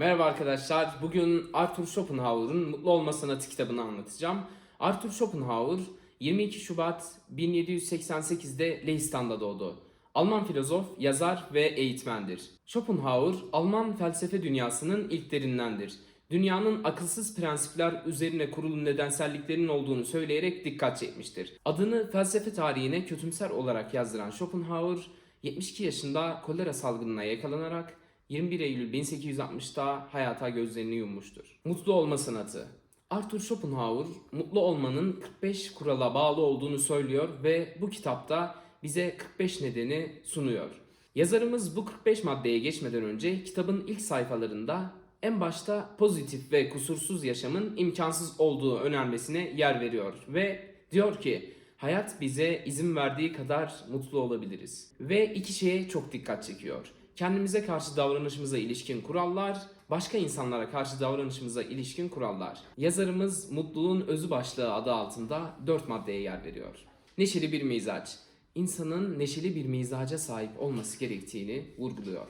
Merhaba arkadaşlar. Bugün Arthur Schopenhauer'un Mutlu Olma Sanatı kitabını anlatacağım. Arthur Schopenhauer 22 Şubat 1788'de Leistan'da doğdu. Alman filozof, yazar ve eğitmendir. Schopenhauer, Alman felsefe dünyasının ilklerindendir. Dünyanın akılsız prensipler üzerine kurulu nedenselliklerinin olduğunu söyleyerek dikkat çekmiştir. Adını felsefe tarihine kötümser olarak yazdıran Schopenhauer, 72 yaşında kolera salgınına yakalanarak 21 Eylül 1860'da hayata gözlerini yummuştur. Mutlu olma sanatı. Arthur Schopenhauer mutlu olmanın 45 kurala bağlı olduğunu söylüyor ve bu kitapta bize 45 nedeni sunuyor. Yazarımız bu 45 maddeye geçmeden önce kitabın ilk sayfalarında en başta pozitif ve kusursuz yaşamın imkansız olduğu önermesine yer veriyor ve diyor ki hayat bize izin verdiği kadar mutlu olabiliriz. Ve iki şeye çok dikkat çekiyor kendimize karşı davranışımıza ilişkin kurallar, başka insanlara karşı davranışımıza ilişkin kurallar. Yazarımız Mutluluğun Özü başlığı adı altında 4 maddeye yer veriyor. Neşeli bir mizaç. İnsanın neşeli bir mizaca sahip olması gerektiğini vurguluyor.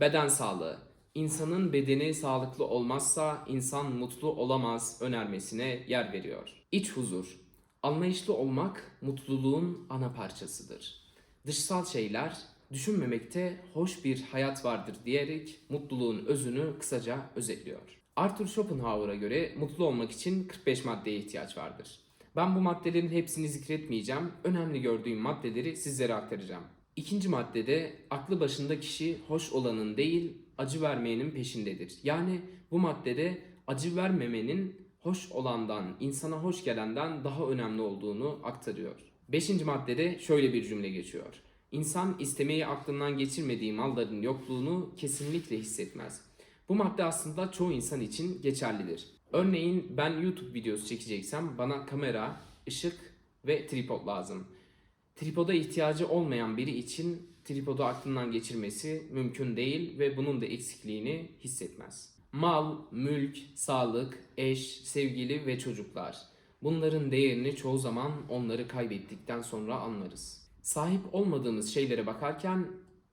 Beden sağlığı. İnsanın bedeni sağlıklı olmazsa insan mutlu olamaz önermesine yer veriyor. İç huzur. Anlayışlı olmak mutluluğun ana parçasıdır. Dışsal şeyler düşünmemekte hoş bir hayat vardır diyerek mutluluğun özünü kısaca özetliyor. Arthur Schopenhauer'a göre mutlu olmak için 45 maddeye ihtiyaç vardır. Ben bu maddelerin hepsini zikretmeyeceğim. Önemli gördüğüm maddeleri sizlere aktaracağım. İkinci maddede aklı başında kişi hoş olanın değil, acı vermeyenin peşindedir. Yani bu maddede acı vermemenin hoş olandan, insana hoş gelenden daha önemli olduğunu aktarıyor. Beşinci maddede şöyle bir cümle geçiyor. İnsan istemeyi aklından geçirmediği malların yokluğunu kesinlikle hissetmez. Bu madde aslında çoğu insan için geçerlidir. Örneğin ben YouTube videosu çekeceksem bana kamera, ışık ve tripod lazım. Tripoda ihtiyacı olmayan biri için tripodu aklından geçirmesi mümkün değil ve bunun da eksikliğini hissetmez. Mal, mülk, sağlık, eş, sevgili ve çocuklar. Bunların değerini çoğu zaman onları kaybettikten sonra anlarız sahip olmadığımız şeylere bakarken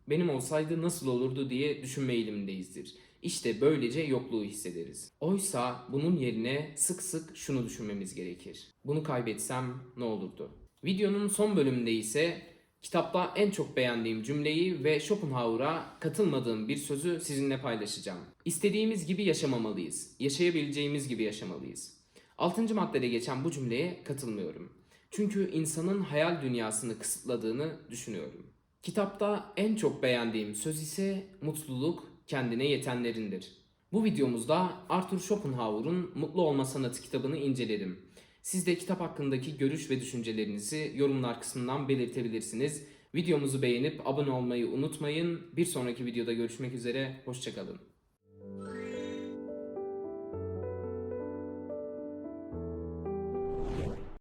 benim olsaydı nasıl olurdu diye düşünme eğilimindeyizdir. İşte böylece yokluğu hissederiz. Oysa bunun yerine sık sık şunu düşünmemiz gerekir. Bunu kaybetsem ne olurdu? Videonun son bölümünde ise kitapta en çok beğendiğim cümleyi ve Schopenhauer'a katılmadığım bir sözü sizinle paylaşacağım. İstediğimiz gibi yaşamamalıyız. Yaşayabileceğimiz gibi yaşamalıyız. Altıncı maddede geçen bu cümleye katılmıyorum. Çünkü insanın hayal dünyasını kısıtladığını düşünüyorum. Kitapta en çok beğendiğim söz ise mutluluk kendine yetenlerindir. Bu videomuzda Arthur Schopenhauer'un Mutlu Olma Sanatı kitabını inceledim. Siz de kitap hakkındaki görüş ve düşüncelerinizi yorumlar kısmından belirtebilirsiniz. Videomuzu beğenip abone olmayı unutmayın. Bir sonraki videoda görüşmek üzere, hoşçakalın.